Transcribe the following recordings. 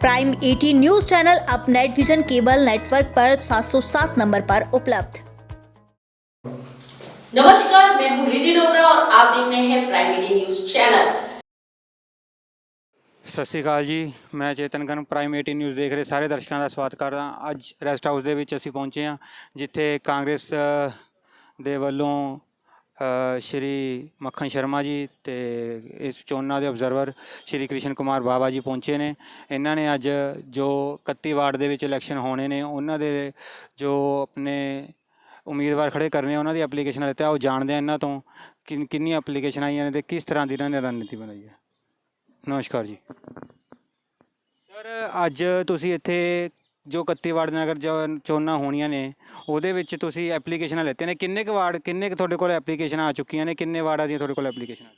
Prime 18 news channel अब net vision cable network पर 707 number पर उपलब्ध नमस्कार मैं हूँ रिधि डोगरा और आप देख रहे हैं प्राइम न्यूज चैनल ਸਤਿ ਸ਼੍ਰੀ ਅਕਾਲ ਜੀ ਮੈਂ ਚੇਤਨ ਗਨ ਪ੍ਰਾਈਮ 18 ਨਿਊਜ਼ ਦੇਖ ਰਹੇ ਸਾਰੇ ਦਰਸ਼ਕਾਂ ਦਾ ਸਵਾਗਤ ਕਰਦਾ ਹਾਂ। ਅੱਜ ਰੈਸਟ ਹਾਊਸ ਦੇ ਵਿੱਚ ਅਸੀਂ ਪਹੁੰਚੇ ਹਾਂ ਜਿੱਥੇ ਕਾਂਗਰਸ ਅ, ਦੇ ਵੱਲੋਂ ਅ, ਸ਼੍ਰੀ ਮੱਖਣ ਸ਼ਰਮਾ ਜੀ ਤੇ ਇਸ ਚੋਣਾਂ ਦੇ ਆਬਜ਼ਰਵਰ ਸ਼੍ਰੀ ਕ੍ਰਿਸ਼ਨ ਕੁਮਾਰ ਬਾਵਾ ਜੀ ਪਹੁੰਚੇ ਨੇ। ਇਹਨਾਂ ਨੇ ਅੱਜ ਜੋ 31 ਵਾਰਡ ਦੇ ਵਿੱਚ ਇਲੈਕਸ਼ਨ ਹੋਣੇ ਨੇ, ਉਹਨਾਂ ਦੇ ਜੋ ਆਪਣੇ ਉਮੀਦਵਾਰ ਖੜੇ ਕਰਨੇ ਉਹਨਾਂ ਦੀ ਐਪਲੀਕੇਸ਼ਨ ਲਿੱਤਾ ਉਹ ਜਾਣਦੇ ਆ ਇਹਨਾਂ ਤੋਂ ਕਿ ਕਿੰਨੀਆਂ ਐਪਲੀਕੇਸ਼ਨ ਆਈਆਂ ਨੇ ਤੇ ਕਿਸ ਤਰ੍ਹਾਂ ਦੀ ਇਹਨਾਂ ਨੇ ਰਣਨੀਤੀ ਬਣਾਈ ਹੈ। ਨਮਸਕਾਰ ਜੀ। ਸਰ, ਅੱਜ ਤੁਸੀਂ ਇੱਥੇ ਜੋ 31 ਵਾਰਡ ਨਗਰ ਜੋ- ਚੋਣਾਂ ਹੋਣੀਆਂ ਨੇ, ਉਹਦੇ ਵਿੱਚ ਤੁਸੀਂ ਐਪਲੀਕੇਸ਼ਨਾਂ ਲੈਤੇ ਨੇ। ਕਿੰਨੇ ਕੁ ਵਾਰਡ, ਕਿੰਨੇ ਕੁ ਤੁਹਾਡੇ ਕੋਲ ਐਪਲੀਕੇਸ਼ਨਾਂ ਆ ਚੁੱਕੀਆਂ ਨੇ? ਕਿੰਨੇ ਵਾਰਡਾਂ ਦੀਆਂ ਤੁਹਾਡੇ ਕੋਲ ਐਪਲੀਕੇਸ਼ਨਾਂ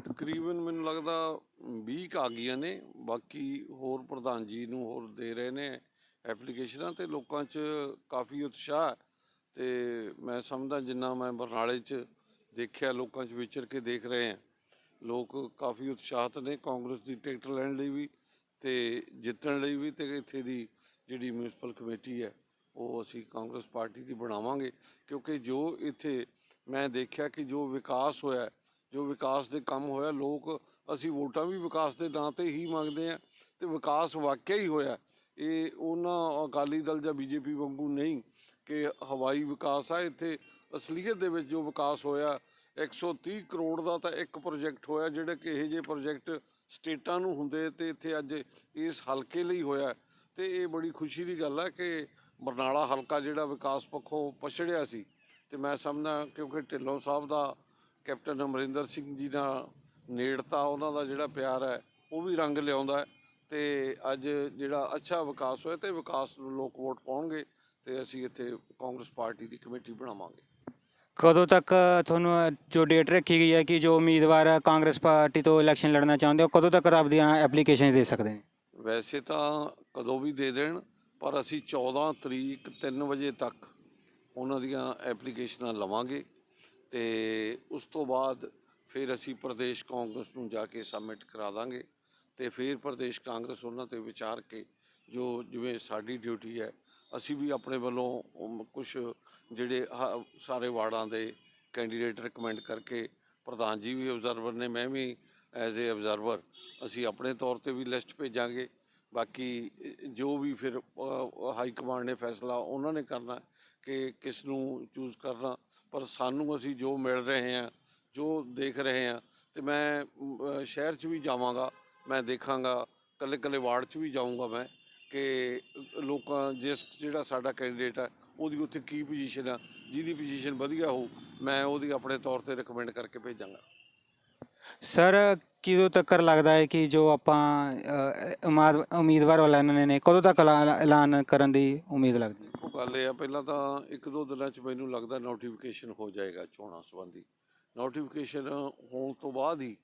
ਤਕਰੀਬਨ ਮੈਨੂੰ ਲੱਗਦਾ 20 ਕੁ ਆ ਗਈਆਂ ਨੇ। ਬਾਕੀ ਹੋਰ ਪ੍ਰਧਾਨ ਜੀ ਨੂੰ ਹੋਰ ਦੇ ਰਹੇ ਨੇ ਐਪਲੀਕੇਸ਼ਨਾਂ ਤੇ ਲੋਕਾਂ 'ਚ ਕਾਫੀ ਉਤਸ਼ਾਹ ਹੈ। ਤੇ ਮੈਂ ਸਮਝਦਾ ਜਿੰਨਾ ਮੈਂ ਬਰਨਾਲੇ 'ਚ ਦੇਖਿਆ, ਲੋਕਾਂ 'ਚ ਵਿਚਰ ਕੇ ਦੇਖ ਰਹੇ ਹਾਂ, ਲੋਕ ਕਾਫੀ ਉਤਸ਼ਾਹਤ ਨੇ। ਕਾਂਗਰਸ ਦੀ ਟਿਕਟ ਲੈਣ ਲਈ ਵੀ ਤੇ ਜਿੱਤਣ ਲਈ ਵੀ ਤੇ ਇੱਥੇ ਦੀ ਜਿਹੜੀ ਮਿਊਨਿਸਪਲ ਕਮੇਟੀ ਹੈ, ਉਹ ਅਸੀਂ ਕਾਂਗਰਸ ਪਾਰਟੀ ਦੀ ਬਣਾਵਾਂਗੇ। ਕਿਉਂਕਿ ਜੋ ਇੱਥੇ ਮੈਂ ਦੇਖਿਆ ਕਿ ਜੋ ਵਿਕਾਸ ਹੋਇਆ, ਜੋ ਵਿਕਾਸ ਦੇ ਕੰਮ ਹੋਇਆ, ਲੋਕ ਅਸੀਂ ਵੋਟਾਂ ਵੀ ਵਿਕਾਸ ਦੇ ਨਾਂ ਤੇ ਹੀ ਮੰਗਦੇ ਆ ਤੇ ਵਿਕਾਸ ਵਾਕਿਆ ਹੀ ਹੋਇਆ। ਇਹ ਉਹਨਾਂ ਅਕਾਲੀ ਦਲ ਜਾਂ ਬੀਜੇਪੀ ਵਾਂਗੂ ਨਹੀਂ ਕਿ ਹਵਾਈ ਵਿਕਾਸ ਆ, ਇੱਥੇ ਅਸਲੀਅਤ ਦੇ ਵਿੱਚ ਜੋ ਵਿਕਾਸ ਹੋਇਆ 130 ਕਰੋੜ ਦਾ ਤਾਂ ਇੱਕ ਪ੍ਰੋਜੈਕਟ ਹੋਇਆ, ਜਿਹੜੇ ਕਿ ਇਹ ਜਿਹੇ ਪ੍ਰੋਜੈਕਟ ਸਟੇਟਾਂ ਨੂੰ ਹੁੰਦੇ ਤੇ ਇੱਥੇ ਅੱਜ ਇਸ ਹਲਕੇ ਲਈ ਹੋਇਆ। ਤੇ ਇਹ ਬੜੀ ਖੁਸ਼ੀ ਦੀ ਗੱਲ ਹੈ ਕਿ ਬਰਨਾਲਾ ਹਲਕਾ ਜਿਹੜਾ ਵਿਕਾਸ ਪੱਖੋਂ ਪਛੜਿਆ ਸੀ ਤੇ ਮੈਂ ਸਮਝਦਾ ਕਿਉਂਕਿ ਢਿੱਲੋਂ ਸਾਹਿਬ ਦਾ ਕੈਪਟਨ ਅਮਰਿੰਦਰ ਸਿੰਘ ਜੀ ਨਾਲ ਨੇੜਤਾ ਉਹਨਾਂ ਦਾ ਜਿਹੜਾ ਪਿਆਰ ਹੈ, ਉਹ ਵੀ ਰੰਗ ਲਿਆਉਂਦਾ ਹੈ ਤੇ ਅੱਜ ਜਿਹੜਾ ਅੱਛਾ ਵਿਕਾਸ ਹੋਇਆ ਤੇ ਵਿਕਾਸ ਨੂੰ ਲੋਕ ਵੋਟ ਪਾਉਣਗੇ ਤੇ ਅਸੀਂ ਇੱਥੇ ਕਾਂਗਰਸ ਪਾਰਟੀ ਦੀ ਕਮੇਟੀ ਬਣਾਵਾਂਗੇ। ਕਦੋਂ ਤੱਕ ਤੁਹਾਨੂੰ ਜੋ ਡੇਟ ਰੱਖੀ ਗਈ ਹੈ ਕਿ ਜੋ ਉਮੀਦਵਾਰ ਕਾਂਗਰਸ ਪਾਰਟੀ ਤੋਂ ਇਲੈਕਸ਼ਨ ਲੜਨਾ ਚਾਹੁੰਦੇ ਹੋ, ਕਦੋਂ ਤੱਕ ਆਪਦੀਆਂ ਐਪਲੀਕੇਸ਼ਨ ਦੇ ਸਕਦੇ ਨੇ? ਵੈਸੇ ਤਾਂ ਕਦੋਂ ਵੀ ਦੇ ਦੇਣ, ਪਰ ਅਸੀਂ 14 ਤਰੀਕ 3 ਵਜੇ ਤੱਕ ਉਹਨਾਂ ਦੀਆਂ ਐਪਲੀਕੇਸ਼ਨਾਂ ਲਵਾਂਗੇ ਤੇ ਉਸ ਤੋਂ ਬਾਅਦ ਫਿਰ ਅਸੀਂ ਪ੍ਰਦੇਸ਼ ਕਾਂਗਰਸ ਨੂੰ ਜਾ ਕੇ ਸਬਮਿਟ ਕਰਾ ਦਾਂਗੇ ਤੇ ਫਿਰ ਪ੍ਰਦੇਸ਼ ਕਾਂਗਰਸ ਉਹਨਾਂ ਤੇ ਵਿਚਾਰ ਕੇ ਜੋ ਜਿਵੇਂ ਸਾਡੀ ਡਿਊਟੀ ਹੈ, ਅਸੀਂ ਵੀ ਆਪਣੇ ਵੱਲੋਂ ਕੁਝ ਜਿਹੜੇ ਹ- ਸਾਰੇ ਵਾਰਡਾਂ ਦੇ ਕੈਂਡੀਡੇਟ ਰეკਮੈਂਡ ਕਰਕੇ ਪ੍ਰਧਾਨ ਜੀ ਵੀ ਆਬਜ਼ਰਵਰ ਨੇ, ਮੈਂ ਵੀ ਐਜ਼ ਅ ਆਬਜ਼ਰਵਰ ਅਸੀਂ ਆਪਣੇ ਤੌਰ ਤੇ ਵੀ ਲਿਸਟ ਭੇਜਾਂਗੇ। ਬਾਕੀ, ਜੋ ਵੀ ਫਿਰ ਹਾਈ ਕਮਾਂਡ ਨੇ ਫੈਸਲਾ, ਉਹਨਾਂ ਨੇ ਕਰਨਾ ਕਿ ਕਿਸ ਨੂੰ ਚੂਜ਼ ਕਰਨਾ। ਪਰ ਸਾਨੂੰ ਅਸੀਂ ਜੋ ਮਿਲ ਰਹੇ ਹਾਂ, ਜੋ ਦੇਖ ਰਹੇ ਹਾਂ, ਤੇ ਮੈਂ ਸ਼ਹਿਰ 'ਚ ਵੀ ਜਾਵਾਂਗਾ, ਮੈਂ ਦੇਖਾਂਗਾ ਕੱਲੇ ਕੱਲੇ ਵਾਰਡ 'ਚ ਵੀ ਜਾਊਂਗਾ ਮੈਂ, ਕਿ ਲੋਕਾਂ, ਜਿਸ ਜਿਹੜਾ ਸਾਡਾ ਕੈਂਡੀਡੇਟ ਹੈ, ਉਹਦੀ ਉੱਥੇ ਕੀ ਪੋਜੀਸ਼ਨ ਆ, ਜਿਹਦੀ ਪੋਜੀਸ਼ਨ ਵਧੀਆ ਹੋ ਮੈਂ ਉਹਦੀ ਆਪਣੇ ਤੌਰ ਤੇ ਰეკਮੈਂਡ ਕਰਕੇ ਭੇਜਾਂਗਾ। ਸਰ ਕਿਦੋਂ ਤੱਕ ਲੱਗਦਾ ਹੈ ਕਿ ਜੋ ਆਪਾਂ ਅ, ਉਮਾਦ- ਉਮੀਦਵਾਰ ਐਲਾਨਣੇ ਨੇ ਕਦੋਂ ਤੱਕ ਐਲਾ- ਐਲਾਨ ਕਰਨ ਦੀ ਉਮੀਦ ਲੱਗਦੀ ਹੈ? ਉਹ ਗੱਲ ਇਹ ਆ ਪਹਿਲਾਂ ਤਾਂ ਇੱਕ ਦੋ ਦਿਨਾਂ 'ਚ ਮੈਨੂੰ ਲੱਗਦਾ ਨੋਟੀਫਿਕੇਸ਼ਨ ਹੋ ਜਾਏਗਾ ਚੋਣਾਂ ਸੰਬੰਧੀ। ਨੋਟੀਫਿਕੇਸ਼ਨ ਹੋਣ ਤੋਂ ਬਾਅਦ ਹੀ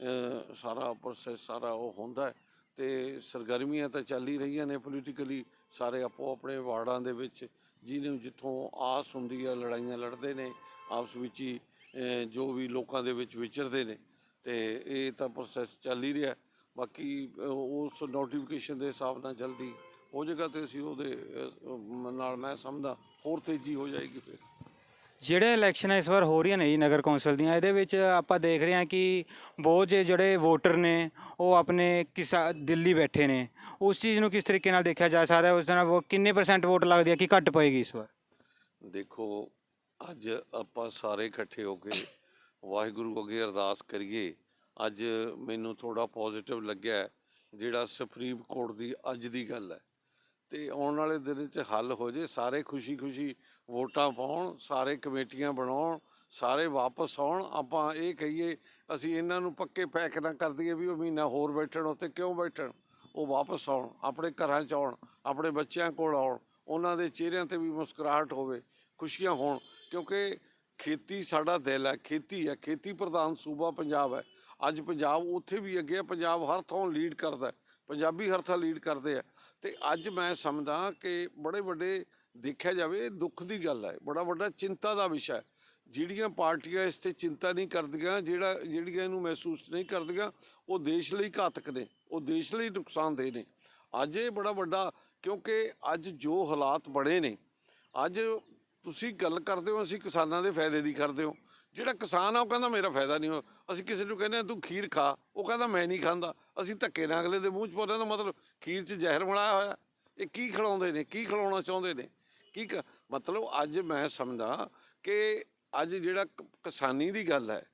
ਅਹ, ਸਾਰਾ ਪ੍ਰੋਸੈਸ ਸਾਰਾ ਉਹ ਹੁੰਦਾ ਹੈ ਤੇ ਸਰਗਰਮੀਆਂ ਤਾਂ ਚੱਲ ਹੀ ਰਹੀਆਂ ਨੇ ਪੋਲੀਟੀਕਲੀ ਸਾਰੇ ਆਪੋ ਆਪਣੇ ਵਾਰਡਾਂ ਦੇ ਵਿੱਚ ਜਿਹਨੂੰ ਜਿੱਥੋਂ ਆਸ ਹੁੰਦੀ ਹੈ ਲੜਾਈਆਂ ਲੜਦੇ ਨੇ ਆਪਸ ਵਿੱਚ ਹੀ ਅਹ, ਜੋ ਵੀ ਲੋਕਾਂ ਦੇ ਵਿੱਚ ਵਿਚਰਦੇ ਨੇ। ਤੇ ਇਹ ਤਾਂ ਪ੍ਰੋਸੈਸ ਚੱਲ ਹੀ ਰਿਹਾ। ਬਾਕੀ ਉਸ ਨੋਟੀਫਿਕੇਸ਼ਨ ਦੇ ਹਿਸਾਬ ਨਾਲ ਜਲਦੀ ਹੋ ਜਾਏਗਾ ਤੇ ਅਸੀਂ ਉਹਦੇ ਨਾਲ ਮੈਂ ਸਮਝਦਾ ਹੋਰ ਤੇਜ਼ੀ ਹੋ ਜਾਏਗੀ ਫਿਰ। ਜਿਹੜੇ ਇਲੈਕਸ਼ਨ ਇਸ ਵਾਰ ਹੋ ਰਹੀਆਂ ਨੇ ਜੀ ਨਗਰ ਕੌਂਸਲ ਦੀਆਂ ਇਹਦੇ ਵਿੱਚ ਆਪਾਂ ਦੇਖ ਰਹੇ ਹਾਂ ਕਿ ਬਹੁਤ ਜੇ ਜਿਹੜੇ ਵੋਟਰ ਨੇ ਉਹ ਆਪਣੇ ਕਿਸਾ ਦਿੱਲੀ ਬੈਠੇ ਨੇ। ਉਸ ਚੀਜ਼ ਨੂੰ ਕਿਸ ਤਰੀਕੇ ਨਾਲ ਦੇਖਿਆ ਜਾ ਸਕਦਾ ਉਸ ਨਾਲ ਵੋ- ਕਿੰਨੇ ਪਰਸੈਂਟ ਵੋਟ ਲੱਗਦੀ ਹੈ ਕਿ ਘੱਟ ਪਏਗੀ ਇਸ ਵਾਰ? ਦੇਖੋ ਅੱਜ ਆਪਾਂ ਸਾਰੇ ਇਕੱਠੇ ਹੋ ਕੇ ਵਾਹਿਗੁਰੂ ਅੱਗੇ ਅਰਦਾਸ ਕਰੀਏ। ਅੱਜ ਮੈਨੂੰ ਥੋੜਾ ਪੋਜ਼ਿਟਿਵ ਲੱਗਿਆ ਜਿਹੜਾ ਸੁਪਰੀਮ ਕੋਰਟ ਦੀ ਅੱਜ ਦੀ ਗੱਲ ਹੈ। ਤੇ ਆਉਣ ਵਾਲੇ ਦਿਨ 'ਚ ਹੱਲ ਹੋ ਜੇ, ਸਾਰੇ ਖੁਸ਼ੀ-ਖੁਸ਼ੀ ਵੋਟਾਂ ਪਾਉਣ, ਸਾਰੇ ਕਮੇਟੀਆਂ ਬਣਾਉਣ, ਸਾਰੇ ਵਾਪਸ ਆਉਣ। ਆਪਾਂ ਇਹ ਕਹੀਏ, ਅਸੀਂ ਇਹਨਾਂ ਨੂੰ ਪੱਕੇ ਪੈਕ ਨਾ ਕਰ ਦਈਏ ਵੀ ਉਹ ਮਹੀਨਾ ਹੋਰ ਬੈਠਣ ਉੱਤੇ ਕਿਉਂ ਬੈਠਣ? ਉਹ ਵਾਪਸ ਆਉਣ, ਆਪਣੇ ਘਰਾਂ 'ਚ ਆਉਣ, ਆਪਣੇ ਬੱਚਿਆਂ ਕੋਲ ਆਉਣ, ਉਹਨਾਂ ਦੇ ਚਿਹਰਿਆਂ ਤੇ ਵੀ ਮੁਸਕਰਾਹਟ ਹੋਵੇ, ਖੁਸ਼ੀਆਂ ਹੋਣ। ਕਿਉਂਕਿ ਖੇਤੀ ਸਾਡਾ ਦਿਲ ਹੈ, ਖੇਤੀ ਹੈ। ਖੇਤੀ ਪ੍ਰਧਾਨ ਸੂਬਾ ਪੰਜਾਬ ਹੈ। ਅੱਜ ਪੰਜਾਬ ਉੱਥੇ ਵੀ ਅੱਗੇ ਹੈ, ਪੰਜਾਬ ਹਰ ਥਾਂ ਲੀਡ ਕਰਦਾ ਪੰਜਾਬੀ ਹਰ ਥਾਂ ਲੀਡ ਕਰਦੇ ਆ। ਤੇ ਅੱਜ ਮੈਂ ਸਮਝਦਾ ਕਿ ਬੜੇ ਵੱਡੇ ਦੇਖਿਆ ਜਾਵੇ ਦੁੱਖ ਦੀ ਗੱਲ ਹੈ। ਬੜਾ ਵੱਡਾ ਚਿੰਤਾ ਦਾ ਵਿਸ਼ਾ ਹੈ। ਜਿਹੜੀਆਂ ਪਾਰਟੀਆਂ ਇਸ ਤੇ ਚਿੰਤਾ ਨਹੀਂ ਕਰਦੀਆਂ, ਜਿਹੜਾ, ਜਿਹੜੀਆਂ ਇਹਨੂੰ ਮਹਿਸੂਸ ਨਹੀਂ ਕਰਦੀਆਂ, ਉਹ ਦੇਸ਼ ਲਈ ਘਾਤਕ ਨੇ। ਉਹ ਦੇਸ਼ ਲਈ ਨੁਕਸਾਨਦੇਹ ਨੇ। ਅੱਜ ਇਹ ਬੜਾ ਵੱਡਾ, ਕਿਉਂਕਿ ਅੱਜ ਜੋ ਹਾਲਾਤ ਬਣੇ ਨੇ, ਅੱਜ ਤੁਸੀਂ ਗੱਲ ਕਰਦੇ ਹੋ, ਅਸੀਂ ਕਿਸਾਨਾਂ ਦੇ ਫਾਇਦੇ ਦੀ ਕਰਦੇ ਹੋ। ਜਿਹੜਾ ਕਿਸਾਨ ਆ, ਉਹ ਕਹਿੰਦਾ ਮੇਰਾ ਫਾਇਦਾ ਨਹੀਂ ਹੋ ਅਸੀਂ ਕਿਸੇ ਨੂੰ ਕਹਿੰਦੇ ਤੂੰ ਖੀਰ ਖਾ। ਉਹ ਕਹਿੰਦਾ, ਮੈਂ ਨਹੀਂ ਖਾਂਦਾ। ਅਸੀਂ ਧੱਕੇ ਨਾਲ ਅਗਲੇ ਦੇ ਮੂੰਹ 'ਚ ਪਾਉਂਦੇ ਦਾ ਮਤਲਬ ਖੀਰ 'ਚ ਜ਼ਹਿਰ ਬਣਾਇਆ ਹੋਇਆ। ਇਹ ਕੀ ਖਿਲਾਉਂਦੇ ਨੇ? ਕੀ ਖਿਲਾਉਣਾ ਚਾਹੁੰਦੇ ਨੇ? ਕੀ ਕ- ਮਤਲਬ ਅੱਜ ਮੈਂ ਸਮਝਦਾ ਕਿ ਅੱਜ ਜਿਹੜਾ ਕਿਸਾਨੀ ਦੀ ਗੱਲ ਹੈ,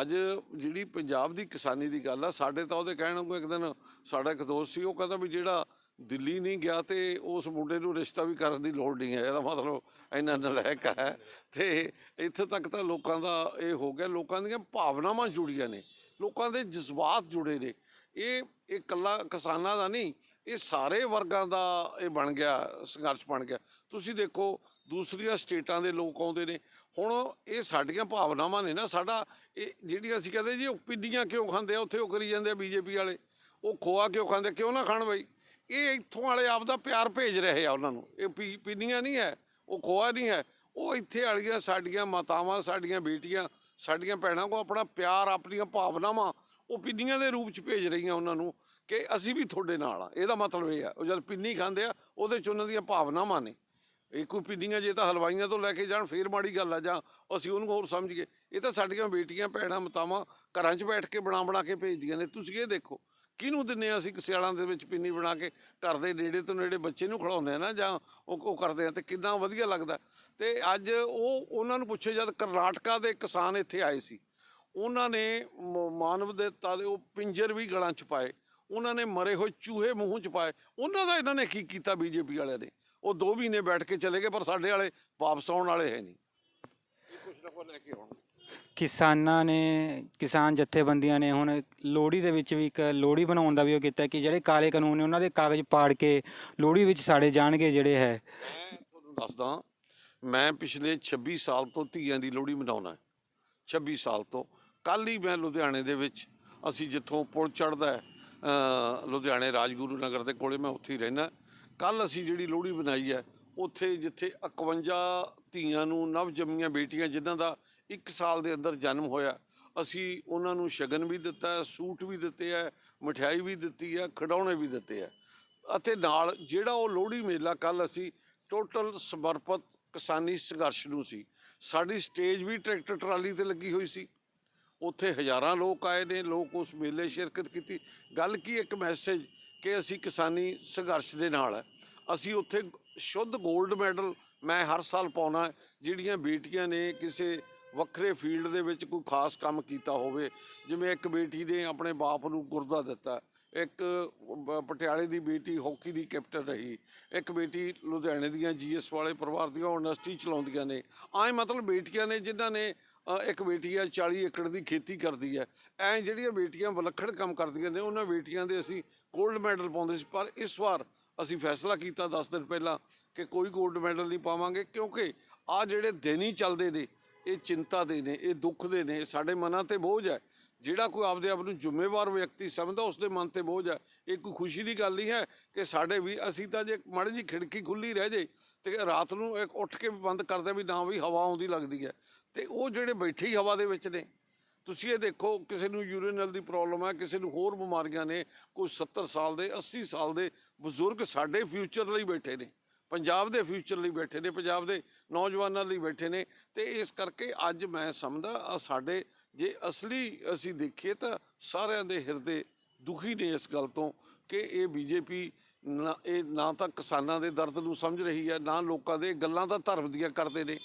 ਅੱਜ ਜਿਹੜੀ ਪੰਜਾਬ ਦੀ ਕਿਸਾਨੀ ਦੀ ਗੱਲ ਆ, ਸਾਡੇ ਤਾਂ ਉਹਦੇ ਕਹਿਣ ਨੂੰ ਇੱਕ ਦਿਨ ਸਾਡਾ ਇੱਕ ਦੋਸਤ ਸੀ, ਉਹ ਕਹਿੰਦਾ ਵੀ ਜਿਹੜਾ ਦਿੱਲੀ ਨਹੀਂ ਗਿਆ ਤੇ ਉਸ ਮੁੰਡੇ ਨੂੰ ਰਿਸ਼ਤਾ ਵੀ ਕਰਨ ਦੀ ਲੋੜ ਨਹੀਂ ਹੈ। ਇਹਦਾ ਮਤਲਬ ਇੰਨਾ ਨਲਾਇਕ ਹੈ ਤੇ ਇੱਥੇ ਤੱਕ ਤਾਂ ਲੋਕਾਂ ਦਾ ਇਹ ਹੋ ਗਿਆ। ਲੋਕਾਂ ਦੀਆਂ ਭਾਵਨਾਵਾਂ ਜੁੜੀਆਂ ਨੇ। ਲੋਕਾਂ ਦੇ ਜਜ਼ਬਾਤ ਜੁੜੇ ਨੇ। ਇਹ ਇਹ ਕੱਲਾ ਕਿਸਾਨਾਂ ਦਾ ਨਹੀਂ, ਇਹ ਸਾਰੇ ਵਰਗਾਂ ਦਾ ਇਹ ਬਣ ਗਿਆ, ਸੰਘਰਸ਼ ਬਣ ਗਿਆ। ਤੁਸੀਂ ਦੇਖੋ, ਦੂਸਰੀਆਂ ਸਟੇਟਾਂ ਦੇ ਲੋਕ ਆਉਂਦੇ ਨੇ। ਹੁਣ ਇਹ ਸਾਡੀਆਂ ਭਾਵਨਾਵਾਂ ਨੇ ਨਾ। ਸਾਡਾ ਇਹ ਜਿਹੜੀਆਂ ਅਸੀਂ ਕਹਿੰਦੇ ਜੀ, ਉਹ ਪਿੰਡੀਆਂ ਕਿਉਂ ਖਾਂਦੇ ਆ? ਉੱਥੇ ਉਹ ਕਰੀ ਜਾਂਦੇ ਆ ਬੀਜੇਪੀ ਵਾਲੇ। ਉਹ ਖੋਆ ਕਿਉਂ ਖਾਂਦੇ ਕਿਉਂ ਨਾ ਖਾਣ ਬਈ? ਇਹ ਇੱਥੋਂ ਵਾਲੇ ਆਪ ਦਾ ਪਿਆਰ ਭੇਜ ਰਹੇ ਆ ਉਹਨਾਂ ਨੂੰ। ਇਹ ਪੀ- ਪਿੰਨੀਆਂ ਨਹੀਂ ਹੈ ਉਹ ਖੋਆ ਨਹੀਂ ਹੈ ਉਹ ਇੱਥੇ ਵਾਲੀਆਂ ਸਾਡੀਆਂ ਮਾਤਾਵਾਂ, ਸਾਡੀਆਂ ਬੇਟੀਆਂ, ਸਾਡੀਆਂ ਭੈਣਾਂ ਕੋ ਆਪਣਾ ਪਿਆਰ, ਆਪਣੀਆਂ ਭਾਵਨਾਵਾਂ, ਉਹ ਪਿੰਨੀਆਂ ਦੇ ਰੂਪ ਚ ਭੇਜ ਰਹੀਆਂ ਉਹਨਾਂ ਨੂੰ ਕਿ ਅਸੀਂ ਵੀ ਤੁਹਾਡੇ ਨਾਲ ਆ। ਇਹਦਾ ਮਤਲਬ ਇਹ ਆ, ਉਹ ਜਦ ਪਿੰਨੀ ਖਾਂਦੇ ਆ, ਉਹਦੇ ਚ ਉਹਨਾਂ ਦੀਆਂ ਭਾਵਨਾਵਾਂ ਨੇ। ਇਹ ਕੋਈ ਪਿੰਨੀਆਂ ਜੇ ਤਾਂ ਹਲਵਾਈਆਂ ਤੋਂ ਲੈ ਕੇ ਜਾਣ, ਫੇਰ ਮਾੜੀ ਗੱਲ ਆ, ਜਾਂ ਅਸੀਂ ਉਹਨੂੰ ਹੋਰ ਸਮਝੀਏ ਇਹ ਤਾਂ ਸਾਡੀਆਂ ਬੇਟੀਆਂ, ਭੈਣਾਂ, ਮਤਾਵਾਂ ਘਰਾਂ 'ਚ ਬੈਠ ਕੇ ਬਣਾ ਬਣਾ ਕੇ ਭੇਜਦੀਆਂ ਨੇ। ਤੁਸੀਂ ਇਹ ਦੇਖੋ, ਕਿਹਨੂੰ ਦਿੰਨੇ ਆ ਅਸੀਂ ਸਿਆਲਾਂ ਦੇ ਵਿੱਚ ਪਿੰਨੀ ਬਣਾ ਕੇ, ਘਰ ਦੇ ਨੇੜੇ ਤੋਂ ਨੇੜੇ ਬੱਚੇ ਨੂੰ ਖਿਲਾਉਂਦੇ ਆ ਨਾ, ਜਾਂ ਉਹ ਉਹ ਕਰਦੇ ਆ, ਤੇ ਕਿੰਨਾ ਵਧੀਆ ਲੱਗਦਾ। ਤੇ ਅੱਜ ਉਹ ਉਹਨਾਂ ਨੂੰ ਪੁੱਛੋ, ਜਦ ਕਰਨਾਟਕਾ ਦੇ ਕਿਸਾਨ ਇੱਥੇ ਆਏ ਸੀ, ਉਹਨਾਂ ਨੇ ਮ- ਮਾਨਵਤਾ ਦੇ ਉਹ ਪਿੰਜਰ ਵੀ ਗਲਾਂ 'ਚ ਪਾਏ, ਉਹਨਾਂ ਨੇ ਮਰੇ ਹੋਏ ਚੂਹੇ ਮੂੰਹ 'ਚ ਪਾਏ। ਉਹਨਾਂ ਦਾ ਇਹਨਾਂ ਨੇ ਕੀ ਕੀਤਾ ਬੀਜੇਪੀ ਵਾਲਿਆਂ ਨੇ? ਉਹ ਦੋ ਮਹੀਨੇ ਬੈਠ ਕੇ ਚਲੇ ਗਏ, ਪਰ ਸਾਡੇ ਵਾਲੇ ਵਾਪਸ ਆਉਣ ਵਾਲੇ ਹੈ ਨਹੀਂ। ਇਹ ਕੁਛ ਨਾ ਕੁਛ ਲੈ ਕੇ ਆਉਣਗੇ। ਕਿਸਾਨਾਂ ਨੇ, ਕਿਸਾਨ ਜਥੇਬੰਦੀਆਂ ਨੇ ਹੁਣ ਲੋਹੜੀ ਦੇ ਵਿੱਚ ਵੀ ਇੱਕ ਲੋਹੜੀ ਬਣਾਉਣ ਦਾ ਵੀ ਉਹ ਕੀਤਾ ਕਿ ਜਿਹੜੇ ਕਾਲੇ ਕਾਨੂੰਨ ਨੇ ਉਹਨਾਂ ਦੇ ਕਾਗਜ਼ ਪਾੜ ਕੇ ਲੋਹੜੀ ਵਿੱਚ ਸਾੜੇ ਜਾਣਗੇ ਜਿਹੜੇ ਹੈ। ਮੈਂ ਤੁਹਾਨੂੰ ਦੱਸਦਾ, ਮੈਂ ਪਿਛਲੇ 26 ਸਾਲ ਤੋਂ ਧੀਆਂ ਦੀ ਲੋਹੜੀ ਮਨਾਉਣਾ ਹੈ। 26 ਸਾਲ ਤੋਂ। ਕੱਲ ਹੀ ਮੈਂ ਲੁਧਿਆਣੇ ਦੇ ਵਿੱਚ, ਅਸੀਂ ਜਿੱਥੋਂ ਪੁਲ ਚੜਦਾ ਹੈ ਲੁਧਿਆਣੇ ਰਾਜਗੁਰੂ ਨਗਰ ਦੇ ਕੋਲੇ ਮੈਂ ਉੱਥੇ ਹੀ ਰਹਿਣਾ ਕੱਲ ਅਸੀਂ ਜਿਹੜੀ ਲੋਹੜੀ ਬਣਾਈ ਹੈ, ਉੱਥੇ ਜਿੱਥੇ 51 ਧੀਆਂ ਨੂੰ ਨਵ ਜੰਮੀਆਂ ਬੇਟੀਆਂ ਜਿਨ੍ਹਾਂ ਦਾ 1 ਸਾਲ ਦੇ ਅੰਦਰ ਜਨਮ ਹੋਇਆ। ਅਸੀਂ ਉਹਨਾਂ ਨੂੰ ਸ਼ਗਨ ਵੀ ਦਿੱਤਾ, ਸੂਟ ਵੀ ਦਿੱਤੇ ਹੈ ਮਠਿਆਈ ਵੀ ਦਿੱਤੀ ਹੈ ਖਿਡੌਣੇ ਵੀ ਦਿੱਤੇ ਹੈ ਅਤੇ ਨਾਲ ਜਿਹੜਾ ਉਹ ਲੋਹੜੀ ਮੇਲਾ ਕੱਲ ਅਸੀਂ ਟੋਟਲ ਸਮਰਪਿਤ ਕਿਸਾਨੀ ਸੰਘਰਸ਼ ਨੂੰ ਸੀ। ਸਾਡੀ ਸਟੇਜ ਵੀ ਟਰੈਕਟਰ ਟਰਾਲੀ ਤੇ ਲੱਗੀ ਹੋਈ ਸੀ। ਉੱਥੇ ਹਜ਼ਾਰਾਂ ਲੋਕ ਆਏ ਨੇ, ਲੋਕ ਉਸ ਮੇਲੇ ਸ਼ਿਰਕਤ ਕੀਤੀ। ਗੱਲ ਕੀ ਇੱਕ ਮੈਸੇਜ ਕਿ ਅਸੀਂ ਕਿਸਾਨੀ ਸੰਘਰਸ਼ ਦੇ ਨਾਲ ਹੈ ਅਸੀਂ ਉੱਥੇ ਸ਼ੁੱਧ 골ਡ ਮੈਡਲ ਮੈਂ ਹਰ ਸਾਲ ਪਾਉਣਾ। ਜਿਹੜੀਆਂ ਬੇਟੀਆਂ ਨੇ, ਕਿਸੇ ਵੱਖਰੇ ਫੀਲਡ ਦੇ ਵਿੱਚ ਕੋਈ ਖਾਸ ਕੰਮ ਕੀਤਾ ਹੋਵੇ, ਜਿਵੇਂ ਇੱਕ ਬੇਟੀ ਨੇ ਆਪਣੇ ਬਾਪ ਨੂੰ ਗੁਰਦਾ ਦਿੱਤਾ। ਇੱਕ ਪਟਿਆਲੇ ਦੀ ਬੇਟੀ ਹਾਕੀ ਦੀ ਕੈਪਟਨ ਰਹੀ। ਇੱਕ ਬੇਟੀ ਲੁਧਿਆਣੇ ਦੀਆਂ ਜੀਐਸ ਵਾਲੇ ਪਰਿਵਾਰ ਦੀਆਂ ਯੂਨੀਵਰਸਿਟੀ ਚਲਾਉਂਦੀਆਂ ਨੇ। ਆਏ ਮਤਲਬ ਬੇਟੀਆਂ ਨੇ ਜਿਨ੍ਹਾਂ ਨੇ ਇੱਕ ਬੇਟੀ ਆ 40 ਏਕੜ ਦੀ ਖੇਤੀ ਕਰਦੀ ਹੈ ਐ ਜਿਹੜੀਆਂ ਬੇਟੀਆਂ ਵਿਲੱਖਣ ਕੰਮ ਕਰਦੀਆਂ ਨੇ, ਉਹਨਾਂ ਬੇਟੀਆਂ ਦੇ ਅਸੀਂ 골ਡ ਮੈਡਲ ਪਾਉਂਦੇ ਸੀ। ਪਰ ਇਸ ਵਾਰ ਅਸੀਂ ਫੈਸਲਾ ਕੀਤਾ 10 ਦਿਨ ਪਹਿਲਾਂ ਕਿ ਕੋਈ 골ਡ ਮੈਡਲ ਨਹੀਂ ਪਾਵਾਂਗੇ, ਕਿਉਂਕਿ ਆ ਜਿਹੜੇ ਦਿਨ ਹੀ ਚੱਲਦੇ ਨੇ ਇਹ ਚਿੰਤਾ ਦੇ ਨੇ, ਇਹ ਦੁੱਖ ਦੇ ਨੇ ਸਾਡੇ ਮਨਾਂ ਤੇ ਬੋਝ ਹੈ। ਜਿਹੜਾ ਕੋਈ ਆਪਦੇ ਆਪ ਨੂੰ ਜ਼ਿੰਮੇਵਾਰ ਵਿਅਕਤੀ ਸਮਝਦਾ ਉਸ ਦੇ ਮਨ ਤੇ ਬੋਝ ਹੈ। ਇਹ ਕੋਈ ਖੁਸ਼ੀ ਦੀ ਗੱਲ ਨਹੀਂ ਹੈ ਕਿ ਸਾਡੇ ਵੀ, ਅਸੀਂ ਤਾਂ ਜੇ ਮਾੜੀ ਜੀ ਖਿੜਕੀ ਖੁੱਲੀ ਰਹਿ ਜੇ ਤੇ ਰਾਤ ਨੂੰ ਇੱਕ ਉੱਠ ਕੇ ਬੰਦ ਕਰਦੇ ਵੀ ਨਾ ਵੀ ਹਵਾ ਆਉਂਦੀ ਲੱਗਦੀ ਹੈ। ਤੇ ਉਹ ਜਿਹੜੇ ਬੈਠੇ ਹੀ ਹਵਾ ਦੇ ਵਿੱਚ ਨੇ, ਤੁਸੀਂ ਇਹ ਦੇਖੋ, ਕਿਸੇ ਨੂੰ ਯੂਰੀਨਲ ਦੀ ਪ੍ਰੋਬਲਮ ਹੈ, ਕਿਸੇ ਨੂੰ ਹੋਰ ਬਿਮਾਰੀਆਂ ਨੇ, ਕੋਈ 70 ਸਾਲ ਦੇ 80 ਸਾਲ ਦੇ ਬਜ਼ੁਰਗ ਸਾਡੇ ਫਿਊਚਰ ਲਈ ਬੈਠੇ ਨੇ। ਪੰਜਾਬ ਦੇ ਫਿਊਚਰ ਲਈ ਬੈਠੇ ਨੇ, ਪੰਜਾਬ ਦੇ ਨੌਜਵਾਨਾਂ ਲਈ ਬੈਠੇ ਨੇ ਤੇ ਇਸ ਕਰਕੇ ਅੱਜ ਮੈਂ ਸਮਝਦਾ ਸਾਡੇ ਜੇ ਅਸਲੀ ਅਸੀਂ ਦੇਖੀਏ ਤਾਂ ਸਾਰਿਆਂ ਦੇ ਹਿਰਦੇ ਦੁਖੀ ਨੇ ਇਸ ਗੱਲ ਤੋਂ ਕਿ ਇਹ ਬੀਜੇਪੀ ਨਾ, ਇਹ ਨਾ ਤਾਂ ਕਿਸਾਨਾਂ ਦੇ ਦਰਦ ਨੂੰ ਸਮਝ ਰਹੀ ਹੈ, ਨਾ ਲੋਕਾਂ ਦੇ, ਗੱਲਾਂ ਤਾਂ ਧਰਮ ਦੀਆਂ ਕਰਦੇ ਨੇ।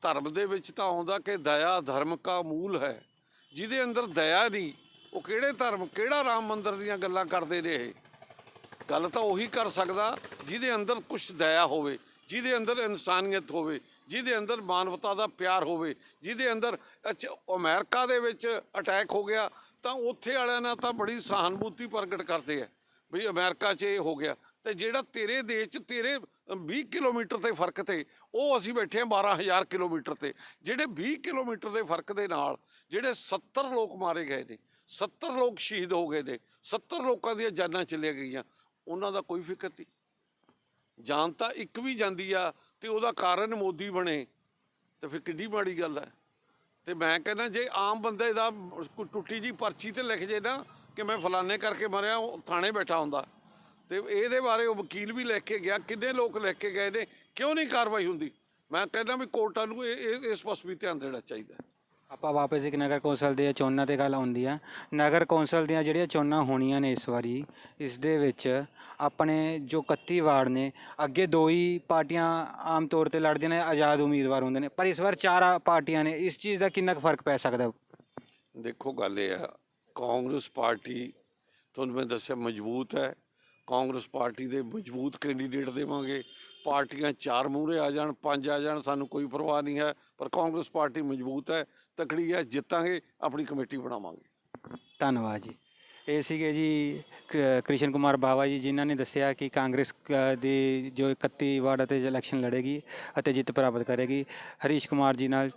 ਧਰਮ ਦੇ ਵਿੱਚ ਤਾਂ ਆਉਂਦਾ ਕਿ ਦਇਆ, ਧਰਮ ਕਾ ਮੂਲ ਹੈ। ਜਿਹਦੇ ਅੰਦਰ ਦਇਆ ਨਹੀਂ, ਉਹ ਕਿਹੜੇ ਧਰਮ, ਕਿਹੜਾ ਰਾਮ ਮੰਦਰ ਦੀਆਂ ਗੱਲਾਂ ਕਰਦੇ ਨੇ ਇਹ? ਗੱਲ ਤਾਂ ਉਹੀ ਕਰ ਸਕਦਾ ਜਿਹਦੇ ਅੰਦਰ ਕੁਛ ਦਇਆ ਹੋਵੇ, ਜਿਹਦੇ ਅੰਦਰ ਇਨਸਾਨੀਅਤ ਹੋਵੇ, ਜਿਹਦੇ ਅੰਦਰ ਮਾਨਵਤਾ ਦਾ ਪਿਆਰ ਹੋਵੇ, ਜਿਹਦੇ ਅੰਦਰ ਅੱਛਾ, ਅਮਰੀਕਾ ਦੇ ਵਿੱਚ ਅਟੈਕ ਹੋ ਗਿਆ, ਤਾਂ ਉੱਥੇ ਵਾਲਿਆਂ ਨਾਲ ਤਾਂ ਬੜੀ ਸਹਾਨੁਭੂਤੀ ਪ੍ਰਗਟ ਕਰਦੇ ਆ ਵੀ ਅਮਰੀਕਾ 'ਚ ਇਹ ਹੋ ਗਿਆ। ਤੇ ਜਿਹੜਾ ਤੇਰੇ ਦੇਸ਼ 'ਚ, ਤੇਰੇ 20 ਕਿਲੋਮੀਟਰ ਤੇ ਫ਼ਰਕ ਤੇ, ਉਹ ਅਸੀਂ ਬੈਠੇ ਹਾਂ 12000 ਕਿਲੋਮੀਟਰ ਤੇ, ਜਿਹੜੇ 20 ਕਿਲੋਮੀਟਰ ਦੇ ਫ਼ਰਕ ਦੇ ਨਾਲ, ਜਿਹੜੇ 70 ਲੋਕ ਮਾਰੇ ਗਏ ਨੇ 70 ਲੋਕ ਸ਼ਹੀਦ ਹੋ ਗਏ ਨੇ 70 ਲੋਕਾਂ ਦੀਆਂ ਜਾਨਾਂ ਚਲੀਆਂ ਗਈਆਂ ਉਹਨਾਂ ਦਾ ਕੋਈ ਫਿਕਰ ਨਹੀਂ। ਜਾਨ ਤਾਂ ਇੱਕ ਵੀ ਜਾਂਦੀ ਆ ਤੇ ਉਹਦਾ ਕਾਰਨ ਮੋਦੀ ਬਣੇ, ਤੇ ਫਿਰ ਕਿੱਡੀ ਮਾੜੀ ਗੱਲ ਹੈ ਤੇ ਮੈਂ ਕਹਿੰਦਾ ਜੇ ਆਮ ਬੰਦੇ ਦਾ ਕੋਈ ਟੁੱਟੀ ਜੀ ਪਰਚੀ ਤੇ ਲਿਖ ਜੇ ਨਾ ਕਿ ਮੈਂ ਫਲਾਣੇ ਕਰਕੇ ਮਰਿਆ, ਉਹ ਥਾਣੇ ਬੈਠਾ ਹੁੰਦਾ। ਤੇ ਇਹਦੇ ਬਾਰੇ ਉਹ ਵਕੀਲ ਵੀ ਲਿਖ ਕੇ ਗਿਆ, ਕਿੰਨੇ ਲੋਕ ਲਿਖ ਕੇ ਗਏ ਨੇ, ਕਿਉਂ ਨਹੀਂ ਕਾਰਵਾਈ ਹੁੰਦੀ? ਮੈਂ ਕਹਿੰਦਾ ਵੀ ਕੋਰਟਾਂ ਨੂੰ ਇਹ- ਇਹ ਇਸ ਪਾਸ ਵੀ ਧਿਆਨ ਦੇਣਾ ਚਾਹੀਦਾ। ਆਪਾਂ ਵਾਪਸ ਇੱਕ ਨਗਰ ਕੌਂਸਲ ਦੇ ਚੋਣਾਂ ਤੇ ਗੱਲ ਆਉਂਦੀ ਆ। ਨਗਰ ਕੌਂਸਲ ਦੀਆਂ ਜਿਹੜੀਆਂ ਚੋਣਾਂ ਹੋਣੀਆਂ ਨੇ ਇਸ ਵਾਰੀ, ਇਸ ਦੇ ਵਿੱਚ ਆਪਣੇ ਜੋ 31 ਵਾਰਡ ਨੇ, ਅੱਗੇ ਦੋ ਹੀ ਪਾਰਟੀਆਂ ਆਮ ਤੌਰ ਤੇ ਲੜਦੀਆਂ ਨੇ, ਆਜ਼ਾਦ ਉਮੀਦਵਾਰ ਹੁੰਦੇ ਨੇ। ਪਰ ਇਸ ਵਾਰ ਚਾਰ ਪਾਰਟੀਆਂ ਨੇ, ਇਸ ਚੀਜ਼ ਦਾ ਕਿੰਨਾ ਕੁ ਫ਼ਰਕ ਪੈ ਸਕਦਾ? ਦੇਖੋ ਗੱਲ ਇਹ ਆ, ਕਾਂਗਰਸ ਪਾਰਟੀ, ਤੁਹਾਨੂੰ ਮੈਂ ਦੱਸਿਆ ਮਜ਼ਬੂਤ ਹੈ ਕਾਂਗਰਸ ਪਾਰਟੀ ਦੇ ਮਜ਼ਬੂਤ ਕੈਂਡੀਡੇਟ ਦੇਵਾਂਗੇ। ਪਾਰਟੀਆਂ ਚਾਰ ਮੂਹਰੇ ਆ ਜਾਣ, ਪੰਜ ਆ ਜਾਣ, ਸਾਨੂੰ ਕੋਈ ਪਰਵਾਹ ਨਹੀਂ ਹੈ। ਪਰ ਕਾਂਗਰਸ ਪਾਰਟੀ ਮਜ਼ਬੂਤ ਹੈ, ਤਕੜੀ ਹੈ, ਜਿੱਤਾਂਗੇ, ਆਪਣੀ ਕਮੇਟੀ ਬਣਾਵਾਂਗੇ। ਧੰਨਵਾਦ ਜੀ। ਇਹ ਸੀਗੇ ਜੀ ਕ੍ਰਿਸ਼ਨ ਕੁਮਾਰ ਬਾਵਾ ਜੀ, ਜਿਨ੍ਹਾਂ ਨੇ ਦੱਸਿਆ ਕਿ ਕਾਂਗਰਸ ਕ- ਦੀ ਜੋ 31 ਵਾਰਡ ਅਤੇ ਇਲੈਕਸ਼ਨ ਲੜੇਗੀ ਅਤੇ ਜਿੱਤ ਪ੍ਰਾਪਤ ਕਰੇਗੀ। ਹਰੀਸ਼ ਕੁਮਾਰ ਜੀ ਨਾਲ